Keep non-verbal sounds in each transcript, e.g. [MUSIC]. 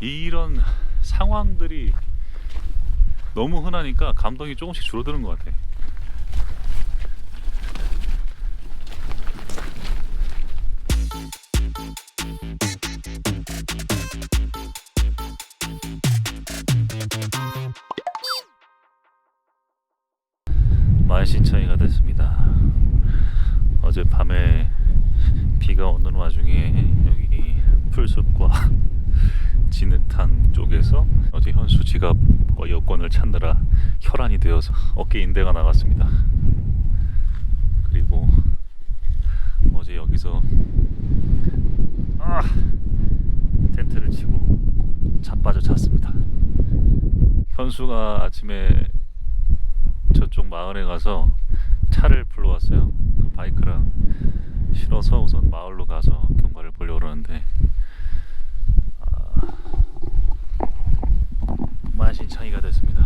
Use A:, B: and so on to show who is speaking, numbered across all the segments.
A: 이런 상황들이 너무 흔하니까 감동이 조금씩 줄어드는 것 같아. 만신창이가 됐습니다. 어제 밤에 비가 오는 와중에 여기 풀숲과 쪽에서 어제 현수 지갑과 여권을 찾느라 혈안이 되어서 어깨 인대가 나갔습니다. 그리고 어제 여기서 아, 텐트를 치고 자빠져 잤습니다. 현수가 아침에 저쪽 마을에 가서 차를 불러왔어요. 그 바이크랑 실어서 우선 마을로 가서 경관을 보려고 그러는데 아, 만신창이가 됐습니다.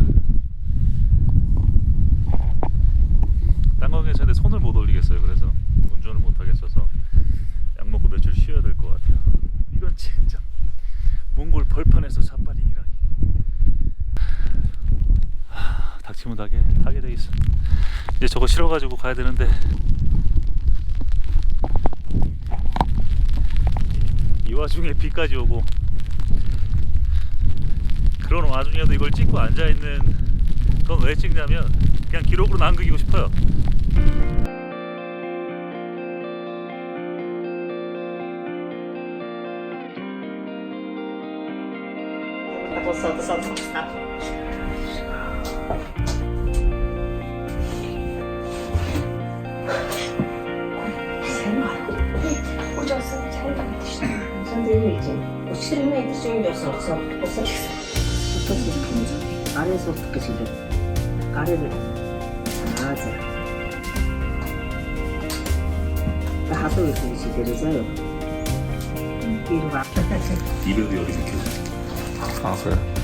A: 땅콩에 근데 손을 못 올리겠어요. 그래서 운전을 못 하겠어서 약 먹고 며칠 쉬어야 될 것 같아요. 이런 진짜 몽골 벌판에서 자빠링이라니. 하, 닥치면 하게 하게 돼 있어. 이제 저거 실어가지고 가야 되는데 이 와중에 비까지 오고 그런 와중에도 이걸 찍고 앉아 있는 건 왜 찍냐면 그냥 기록으로 남기고 싶어요.
B: Są, są.
C: 혼
B: 선생님이지. 뭐 실내에도 생길 수 없어. 없어졌어. 어떻게 생겼지? 안에서 어떻게 생겼지? 가래를 맞아. 하도 이렇게 시들어져요. 뒤로 가.
A: 입에도 열이 느껴져.
D: 아 그래?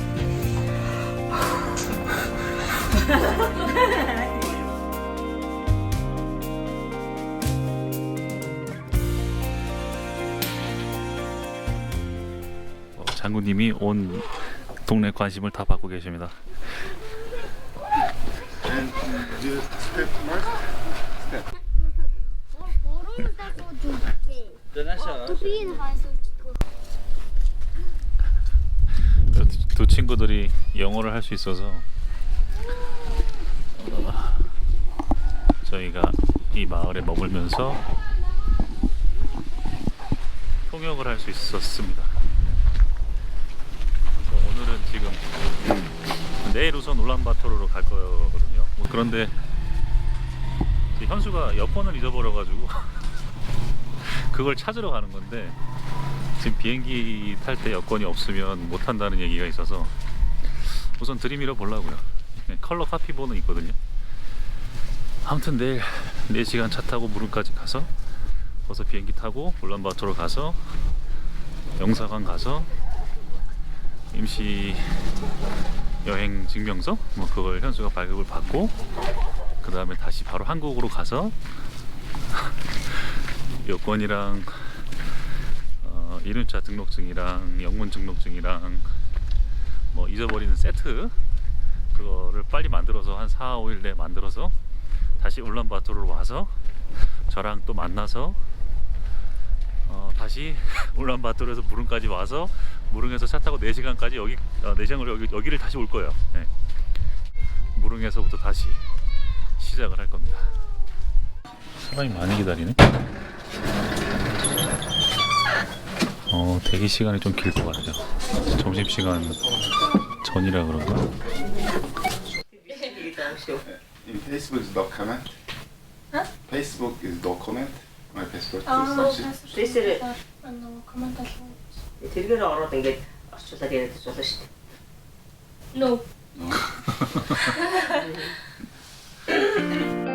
A: 장군님이 온 동네 관심을 다 받고 계십니다. 두 친구들이 영어를 할 수 있어서 저희가 이 마을에 머물면서 통역을 할 수 있었습니다. 오늘은 지금 내일 우선 울란바토르로 갈 거거든요. 뭐 그런데 이제 현수가 여권을 잊어버려가지고 [LAUGHS] 그걸 찾으러 가는 건데 지금 비행기 탈 때 여권이 없으면 못 탄다는 얘기가 있어서 우선 들이밀어 보려고요. 네, 컬러 카피본은 있거든요. 아무튼 내일 4시간 차 타고 무릉까지 가서 거기서 비행기 타고 울란바토르 가서 영사관 가서 임시 여행 증명서? 뭐 그걸 현수가 발급을 받고 그 다음에 다시 바로 한국으로 가서 [LAUGHS] 여권이랑 어, 이륜차 등록증이랑 영문 등록증이랑 뭐 잊어버리는 세트? 그거를 빨리 만들어서 한 4, 5일 내에 만들어서 다시 울란바토르로 와서 저랑 또 만나서 어, 다시 [LAUGHS] 울란바토르에서 무릉까지 와서 무릉에서 차 타고 4시간까지 여기 어, 4시간으로 여기, 여기를 다시 올 거예요. 네. 무릉에서부터 다시 시작을 할 겁니다. 사람이 많이 기다리네. 어, 대기 시간이 좀 길 것 같아요. 점심 시간 전이라 그런가?
D: Facebook is document. Facebook is document. My passport is
C: 아,
D: such.
B: Э, тэргээр ороод ингээд орчуулад яриад байж болно шүү дээ.
C: No.
D: No. [LAUGHS] [LAUGHS] [LAUGHS]